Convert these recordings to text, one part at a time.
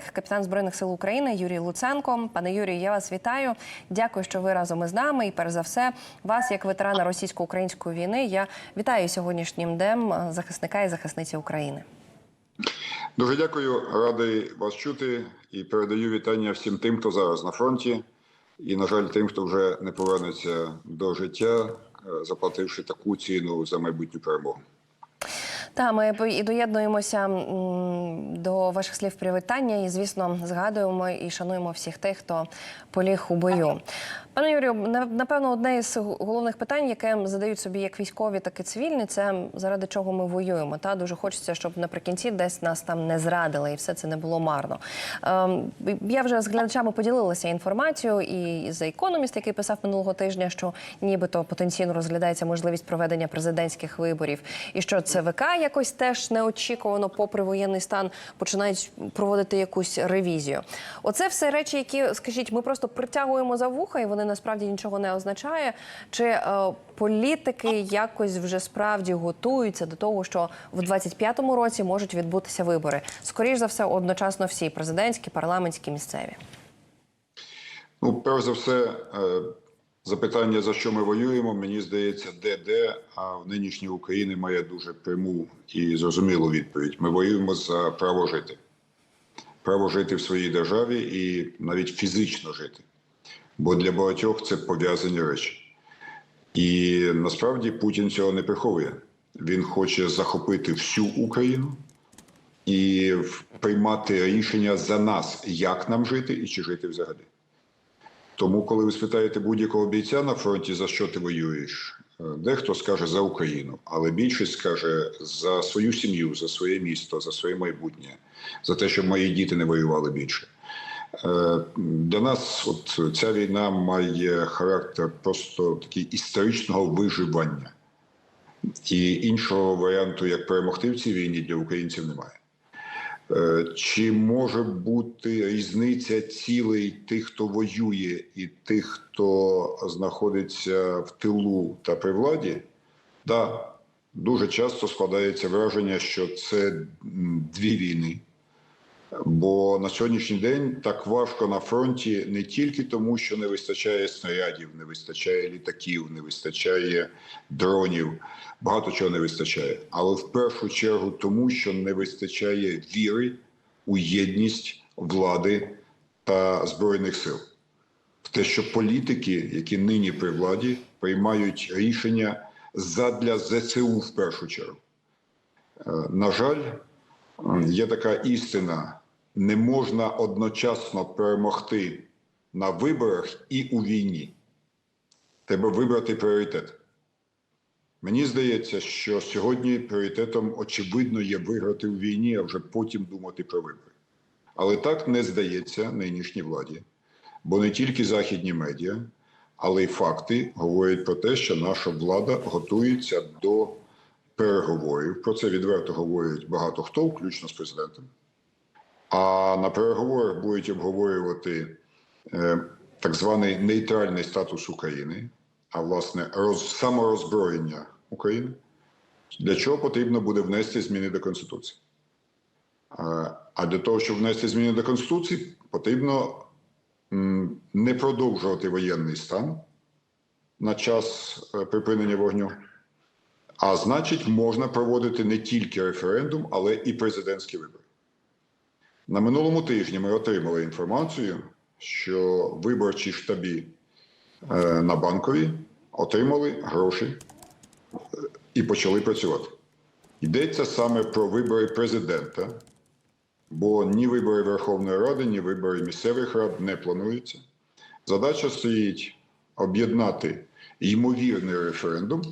Капітан збройних сил України Юрій Луценко. Пане Юрію, я вас вітаю. Дякую, що ви разом із нами. І перш за все, вас, як ветерана російсько-української війни, я вітаю сьогоднішнім днем захисника і захисниці України. Дуже дякую, радий вас чути і передаю вітання всім тим, хто зараз на фронті, і, на жаль, тим, хто вже не повернеться до життя, е, заплативши таку ціну за майбутню перемогу. Та ми і доєднуємося м, ваших слів привітання, і звісно згадуємо і шануємо всіх тих, хто поліг у бою. Пане Юрію, на- напевно, одне із головних питань, яке задають собі як військові, так і цивільні, це заради чого ми воюємо. Та дуже хочеться, щоб наприкінці десь нас там не зрадили, і все це не було марно. Ем, я вже з глядачами поділилася інформацією, і за економіст, який писав минулого тижня, що нібито потенційно розглядається можливість проведення президентських виборів, і що ЦВК якось теж неочікувано, попри воєнний стан, починають проводити якусь ревізію. Оце все речі, які, скажіть, ми просто притягуємо за вуха, і вони насправді нічого не означає. Чи е, політики якось вже справді готуються до того, що в 25-му році можуть відбутися вибори? Скоріш за все, одночасно всі президентські, парламентські, місцеві. Ну, перш за все, е, запитання, за що ми воюємо, мені здається, де де, а в нинішній Україні має дуже пряму і зрозумілу відповідь. Ми воюємо за право жити, право жити в своїй державі і навіть фізично жити. Бо для багатьох це пов'язані речі. І насправді Путін цього не приховує. Він хоче захопити всю Україну і приймати рішення за нас, як нам жити і чи жити взагалі. Тому, коли ви спитаєте будь-якого бійця на фронті, за що ти воюєш, е, дехто скаже за Україну, але більшість скаже за свою сім'ю, за своє місто, за своє майбутнє, за те, щоб мої діти не воювали більше. Е, Для нас от ця війна має характер просто такий історичного виживання. І іншого варіанту, як перемогти в цій війні, для українців немає. Е, Чи може бути різниця цілей тих, хто воює, і тих, хто знаходиться в тилу та при владі? Да, дуже часто складається враження, що це дві війни. Бо на сьогоднішній день так важко на фронті не тільки тому, що не вистачає снарядів, не вистачає літаків, не вистачає дронів, багато чого не вистачає. Але в першу чергу тому, що не вистачає віри у єдність влади та збройних сил. В те, що політики, які нині при владі, приймають рішення задля ЗСУ в першу чергу. Е, На жаль, є така істина: не можна одночасно перемогти на виборах і у війні. Треба вибрати пріоритет. Мені здається, що сьогодні пріоритетом очевидно є виграти у війні, а вже потім думати про вибори. Але так не здається нинішній владі, бо не тільки західні медіа, але й факти говорять про те, що наша влада готується до переговорів. Про це відверто говорять багато хто, включно з президентом. А на переговорах будуть обговорювати е, так званий нейтральний статус України, а власне роз, самороззброєння України, для чого потрібно буде внести зміни до Конституції. А для того, щоб внести зміни до Конституції, потрібно не продовжувати воєнний стан на час е, припинення вогню. А значить, можна проводити не тільки референдум, але і президентські вибори. На минулому тижні ми отримали інформацію, що виборчі штабі е, на банкові отримали гроші е, і почали працювати. Йдеться саме про вибори президента, бо ні вибори Верховної Ради, ні вибори місцевих рад не плануються. Задача стоїть об'єднати ймовірний референдум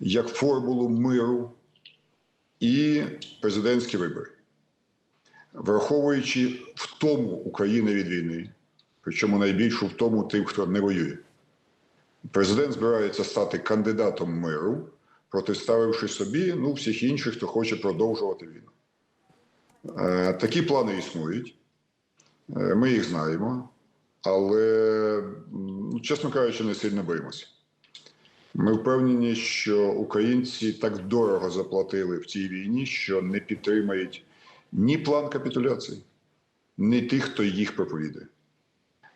як формулу миру і президентські вибори, враховуючи втому України від війни, причому найбільшу втому тим, хто не воює. Президент збирається стати кандидатом миру, протиставивши собі ну, всіх інших, хто хоче продовжувати війну. Е, такі плани існують, Е, ми їх знаємо, але, ну, чесно кажучи, не сильно боїмося. Ми впевнені, що українці так дорого заплатили в цій війні, що не підтримають ні план капітуляції, не тих, хто їх проповідує.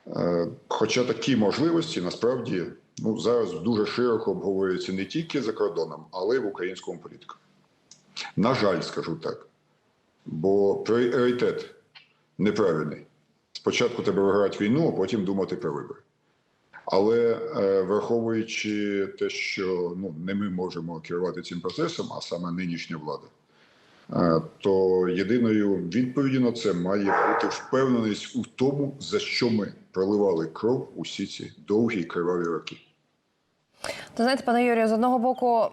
Е, Хоча такі можливості насправді ну, зараз дуже широко обговорюються не тільки за кордоном, але й в українському політику. На жаль, скажу так. Бо пріоритет неправильний. Спочатку треба виграти війну, а потім думати про вибори. Але е, враховуючи те, що ну, не ми можемо керувати цим процесом, а саме нинішня влада, то єдиною відповіддю на це має бути впевненість у тому, за що ми проливали кров усі ці довгі криваві роки. То знаєте, пане Юрію, з одного боку,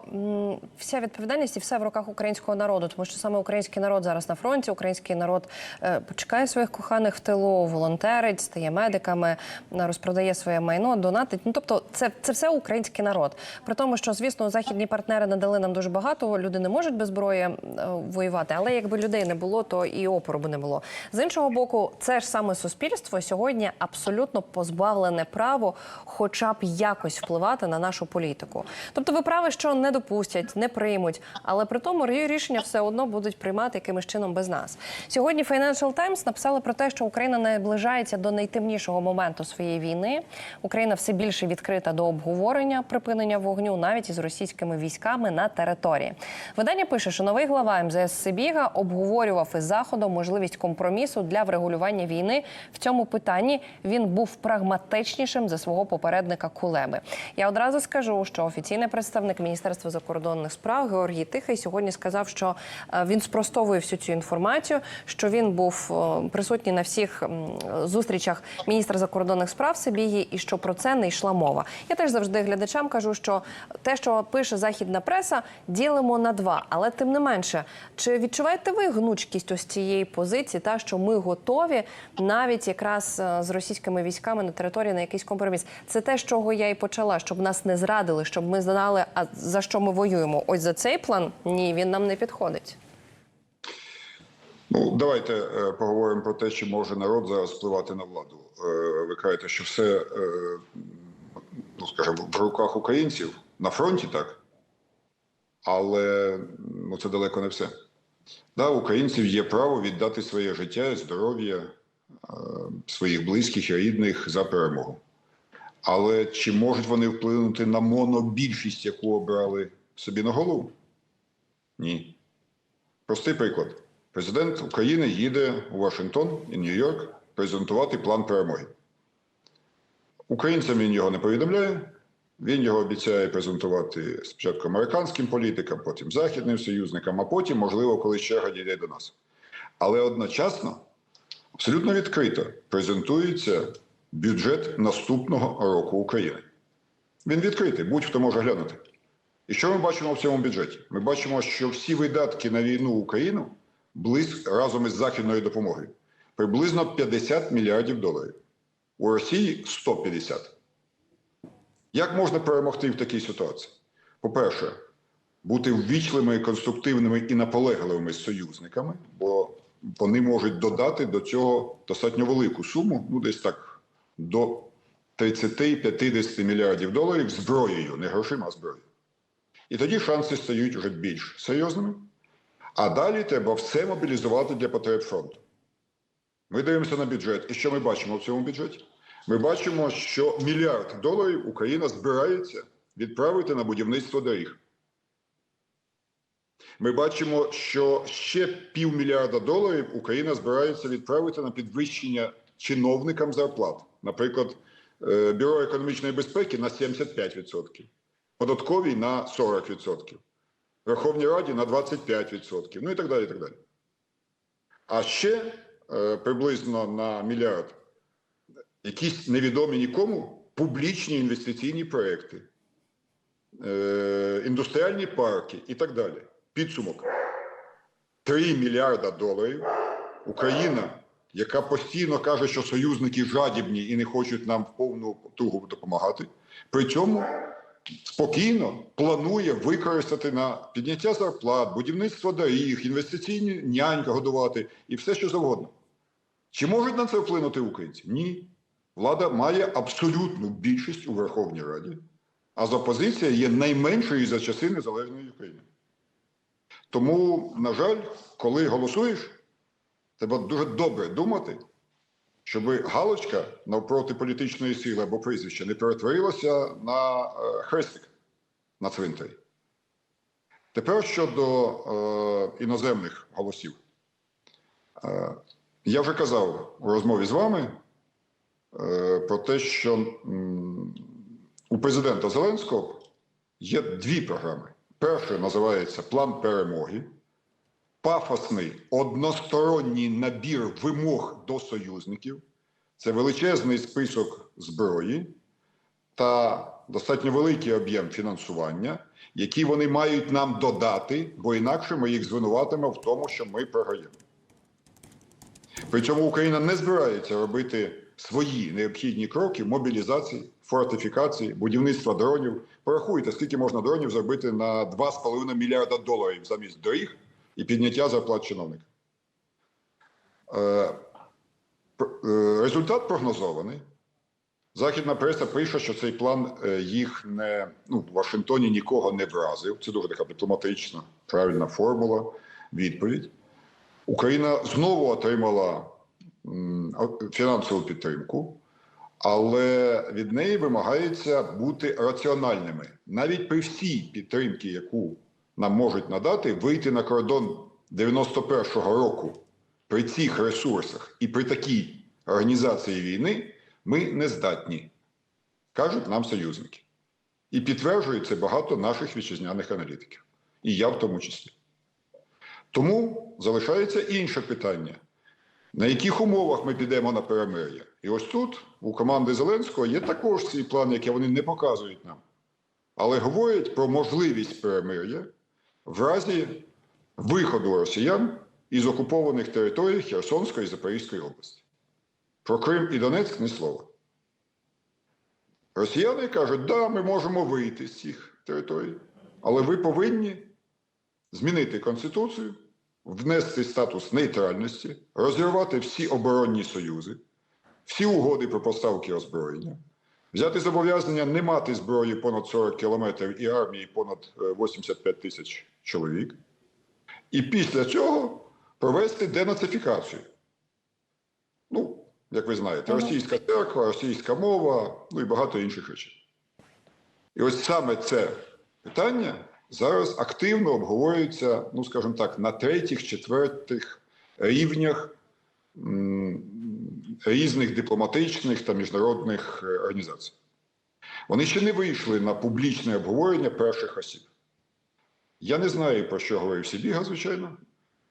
вся відповідальність і все в руках українського народу, тому що саме український народ зараз на фронті, український народ е, почекає своїх коханих в тилу, волонтерить, стає медиками, розпродає своє майно, донатить. Ну тобто, це, це все український народ. При тому, що звісно, західні партнери надали нам дуже багато. Люди не можуть без зброї е, воювати, але якби людей не було, то і опору б не було. З іншого боку, це ж саме суспільство сьогодні абсолютно позбавлене право, хоча б якось впливати на нашу політику. Тобто, ви праві, що не допустять, не приймуть, але при тому рішення все одно будуть приймати якимось чином без нас. Сьогодні Financial Times написали про те, що Україна наближається до найтемнішого моменту своєї війни. Україна все більше відкрита до обговорення припинення вогню навіть із російськими військами на території. Видання пише, що новий глава МЗС Сибіга обговорював із заходом можливість компромісу для врегулювання війни. В цьому питанні він був прагматичнішим за свого попередника Кулеби. Я одразу скажу, що офіційний представник Міністерства закордонних справ Георгій Тихий сьогодні сказав, що е, він спростовує всю цю інформацію, що він був е, присутній на всіх зустрічах міністра закордонних справ Сибіги, і що про це не йшла мова. Я теж завжди глядачам кажу, що те, що пише західна преса, ділимо на два. Але тим не менше, чи відчуваєте ви гнучкість ось цієї позиції, та що ми готові навіть якраз е, з російськими військами на території на якийсь компроміс? Це те, з чого я і почала, щоб нас не зрадили, щоб ми знали, а за що ми воюємо. Ось за цей план ні, він нам не підходить. Ну, давайте е, поговоримо про те, чи може народ зараз впливати на владу. Е, ви кажете, що все, е, ну скажімо, в руках українців на фронті, так? Але ну, це далеко не все. Да, українців є право віддати своє життя, здоров'я, е, своїх близьких і рідних за перемогу. Але чи можуть вони вплинути на монобільшість, яку обрали собі на голову? Ні. Простий приклад. Президент України їде у Вашингтон і Нью-Йорк презентувати план перемоги. Українцям він його не повідомляє. Він його обіцяє презентувати спочатку американським політикам, потім західним союзникам, а потім, можливо, коли черга дійде до нас. Але одночасно абсолютно відкрито презентується бюджет наступного року України. Він відкритий, будь-хто може глянути. І що ми бачимо в цьому бюджеті? Ми бачимо, що всі видатки на війну в Україну близько разом із західною допомогою приблизно 50 мільярдів доларів. У Росії 150. Як можна перемогти в такій ситуації? По-перше, бути ввічливими, конструктивними і наполегливими союзниками, бо вони можуть додати до цього достатньо велику суму, ну десь так до 30-50 мільярдів доларів зброєю, не грошима, а зброєю. І тоді шанси стають вже більш серйозними. А далі треба все мобілізувати для потреб фронту. Ми дивимося на бюджет. І що ми бачимо в цьому бюджеті? Ми бачимо, що мільярд доларів Україна збирається відправити на будівництво доріг. Ми бачимо, що ще півмільярда доларів Україна збирається відправити на підвищення чиновникам зарплат. Наприклад, е, Бюро економічної безпеки на 75%, податковій на 40%. Верховній Раді на 25%, ну і так далі. і так далі. А ще е, приблизно на мільярд якісь невідомі нікому публічні інвестиційні проекти, е, індустріальні парки і так далі. Підсумок: 3 мільярда доларів Україна, яка постійно каже, що союзники жадібні і не хочуть нам в повну тугу допомагати, при цьому спокійно планує використати на підняття зарплат, будівництво доріг, інвестиційні нянька годувати і все, що завгодно. Чи можуть на це вплинути українці? Ні. Влада має абсолютну більшість у Верховній Раді, а з опозиція є найменшою за часи незалежної України. Тому, на жаль, коли голосуєш, треба дуже добре думати, щоб галочка навпроти політичної сили або прізвища не перетворилася на е, хрестик на цвинтарі. Tепер щодо е, іноземних голосів. Е, я вже казав у розмові з вами е, про те, що м, у президента Зеленського є дві програми. Перша називається План перемоги, пафосний односторонній набір вимог до союзників. Це величезний список зброї та достатньо великий об'єм фінансування, які вони мають нам додати, бо інакше ми їх звинуватимо в тому, що ми програємо. При цьому Україна не збирається робити свої необхідні кроки мобілізації, фортифікації, будівництва дронів. Порахуйте, скільки можна дронів зробити на 2,5 мільярда доларів замість доріг і підняття зарплат чиновників. Е, е, результат прогнозований. Західна преса пише, що цей план е, їх не ну, в Вашингтоні нікого не вразив. Це дуже така дипломатична, правильна формула, відповідь. Україна знову отримала фінансову підтримку, але від неї вимагається бути раціональними. Навіть при всій підтримці, яку нам можуть надати, вийти на кордон 91-го року при цих ресурсах і при такій організації війни ми не здатні, кажуть нам союзники. І підтверджують це багато наших вітчизняних аналітиків, і я в тому числі. Тому залишається інше питання: на яких умовах ми підемо на перемир'я? І ось тут у команди Зеленського є також свій план, який вони не показують нам, але говорять про можливість перемир'я в разі виходу росіян із окупованих територій Херсонської і Запорізької області. Про Крим і Донецьк ні слова. Росіяни кажуть, да, ми можемо вийти з цих територій, але ви повинні змінити Конституцію, внести статус нейтральності, розірвати всі оборонні союзи, всі угоди про поставки озброєння, взяти зобов'язання не мати зброї понад 40 кілометрів і армії понад е, 85 тисяч чоловік, і після цього провести денацифікацію. Ну, як ви знаєте, російська церква, російська мова, ну і багато інших речей. І ось саме це питання зараз активно обговорюється, ну скажімо так, на третіх, четвертих рівнях різних дипломатичних та міжнародних е, організацій. Вони ще не вийшли на публічне обговорення перших осіб. Я не знаю, про що говорив Сібіга, звичайно,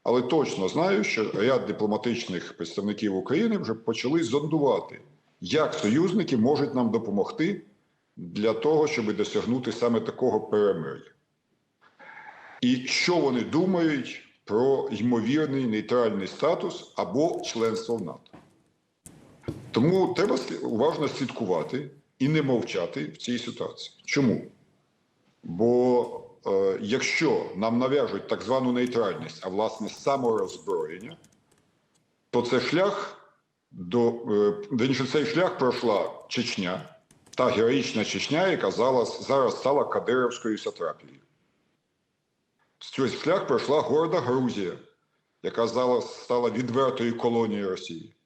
але точно знаю, що ряд дипломатичних представників України вже почали зондувати, як союзники можуть нам допомогти для того, щоб досягнути саме такого перемир'я. І що вони думають про ймовірний нейтральний статус або членство в НАТО. Тому треба уважно слідкувати і не мовчати в цій ситуації. Чому? Бо якщо нам нав'яжуть так звану нейтральність, а власне самороззброєння, то це шлях до е, верніше, цей шлях пройшла Чечня, та героїчна Чечня, яка зараз, зараз стала Кадировською сатрапією. Цей шлях пройшла горда Грузія, яка зараз стала відвертою колонією Росії.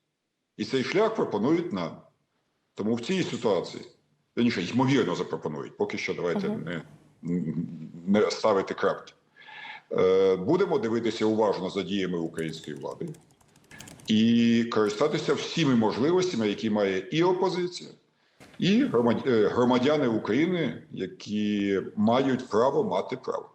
І цей шлях пропонують нам. Тому в цій ситуації, верніше, ймовірно, запропонують, поки що давайте не, не ставити крапки. Е, будемо дивитися уважно за діями української влади і користатися всіми можливостями, які має і опозиція, і е, громадяни України, які мають право мати право.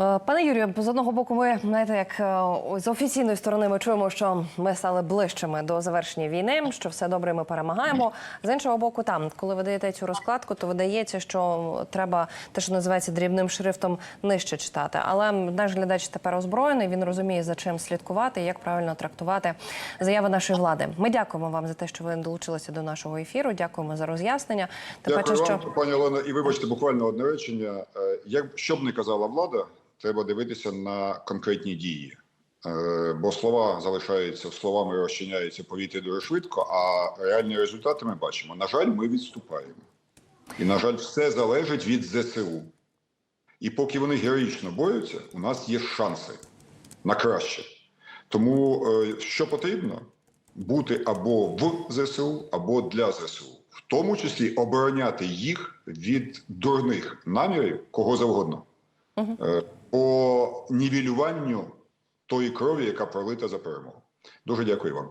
Е, Пане Юрію, з одного боку, ми знаєте, як е, з офіційної сторони ми чуємо, що ми стали ближчими до завершення війни, що все добре, ми перемагаємо. З іншого боку, там, коли ви даєте цю розкладку, то видається, що треба те, що називається дрібним шрифтом, нижче читати. Але наш глядач тепер озброєний. Він розуміє, за чим слідкувати і як правильно трактувати заяви нашої влади. Ми дякуємо вам за те, що ви долучилися до нашого ефіру. Дякуємо за роз'яснення. Дякую паче, вам, що пані Олена. І вибачте, буквально одне речення. Е, Як що б не казала влада, треба дивитися на конкретні дії. Е, Бо слова залишаються словами, розчиняються в повітрі дуже швидко, а реальні результати ми бачимо. На жаль, ми відступаємо. І, на жаль, все залежить від ЗСУ. І поки вони героїчно борються, у нас є шанси на краще. Тому е, що потрібно? бути або в ЗСУ, або для ЗСУ, в тому числі обороняти їх від дурних намірів кого завгодно по нівелюванню тої крові, яка пролита за перемогу. Дуже дякую вам.